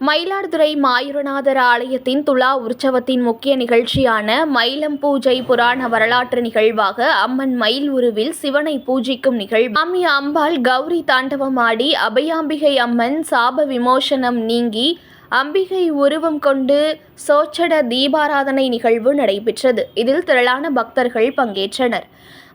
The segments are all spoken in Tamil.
மயிலாடுதுறை மாயூரநாதர் ஆலயத்தின் துலா உற்சவத்தின் முக்கிய நிகழ்ச்சியான மயிலம் பூஜை புராண வரலாற்று நிகழ்வாக அம்மன் மயில் உருவில் சிவனை பூஜிக்கும் நிகழ்வு. அம்மி அம்பாள் கௌரி தாண்டவமாடி அபயாம்பிகை அம்மன் சாப விமோசனம் நீங்கி அம்பிகை உருவம் கொண்டு சோச்சட தீபாராதனை நிகழ்வு நடைபெற்றது. இதில் திரளான பக்தர்கள் பங்கேற்றனர்.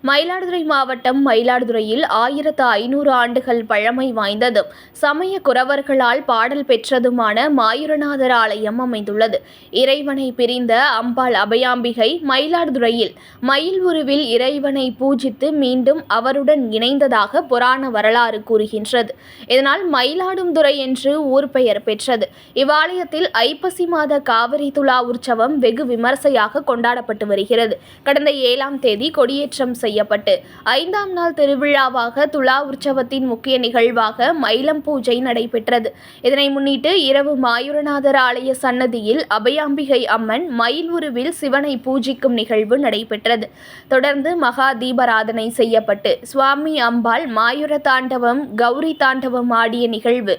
மயிலாடுதுறை மாவட்டம் மயிலாடுதுறையில் ஆயிரத்து ஐநூறு ஆண்டுகள் பழமை வாய்ந்ததும் சமய குறவர்களால் பாடல் பெற்றதுமான மாயூரநாதர் ஆலயம் அமைந்துள்ளது. இறைவனை பிரிந்த அம்பாள் அபயாம்பிகை மயிலாடுதுறையில் மயில் உருவில் இறைவனை பூஜித்து மீண்டும் அவருடன் இணைந்ததாக புராண வரலாறு கூறுகின்றது. இதனால் மயிலாடுதுறை என்று ஊர் பெயர் பெற்றது. இவ்வாலயத்தில் ஐப்பசி மாத காவிரி துலா உற்சவம் வெகு விமர்சையாக கொண்டாடப்பட்டு வருகிறது. கடந்த ஏழாம் தேதி கொடியேற்றம் செய்யப்பட்டு ஐந்தாம் நாள் திருவிழாவாக துலா உற்சவத்தின் முக்கிய நிகழ்வாக மயிலம் பூஜை நடைபெற்றது. இதனை முன்னிட்டு இரவு மாயூரநாதர் ஆலய சன்னதியில் அபயாம்பிகை அம்மன் மயில் உருவில் சிவனை பூஜிக்கும் நிகழ்வு நடைபெற்றது. தொடர்ந்து மகா தீபராதனை செய்யப்பட்டு சுவாமி அம்பாள் மாயூர தாண்டவம் கௌரி தாண்டவம் ஆடிய நிகழ்வு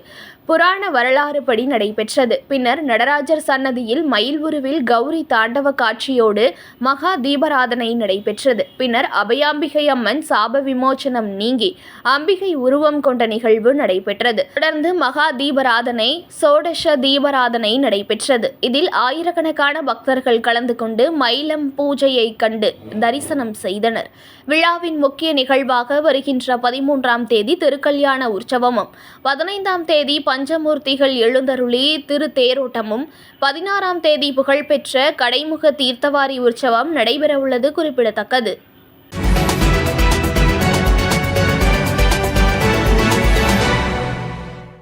புராண வரலாறுபடி நடைபெற்றது. பின்னர் நடராஜர் சன்னதியில் மயில் உருவில் கௌரி தாண்டவ காட்சியோடு மகா தீபராதனை நடைபெற்றது. பின்னர் அபயாம்பிகை அம்மன் சாப விமோச்சனம் நீங்கி அம்பிகை உருவம் கொண்ட நிகழ்வு நடைபெற்றது. தொடர்ந்து மகா தீபராதனை சோடஷ தீபராதனை நடைபெற்றது. இதில் ஆயிரக்கணக்கான பக்தர்கள் கலந்து கொண்டு மயிலம் பூஜையை கண்டு தரிசனம் செய்தனர். விழாவின் முக்கிய நிகழ்வாக வருகின்ற பதிமூன்றாம் தேதி திருக்கல்யாண உற்சவமும் பதினைந்தாம் தேதி பஞ்சமூர்த்திகள் எழுந்தருளி திரு தேரோட்டமும் பதினாறாம் தேதி புகழ்பெற்ற கடைமுக தீர்த்தவாரி உற்சவம் நடைபெறவுள்ளது குறிப்பிடத்தக்கது.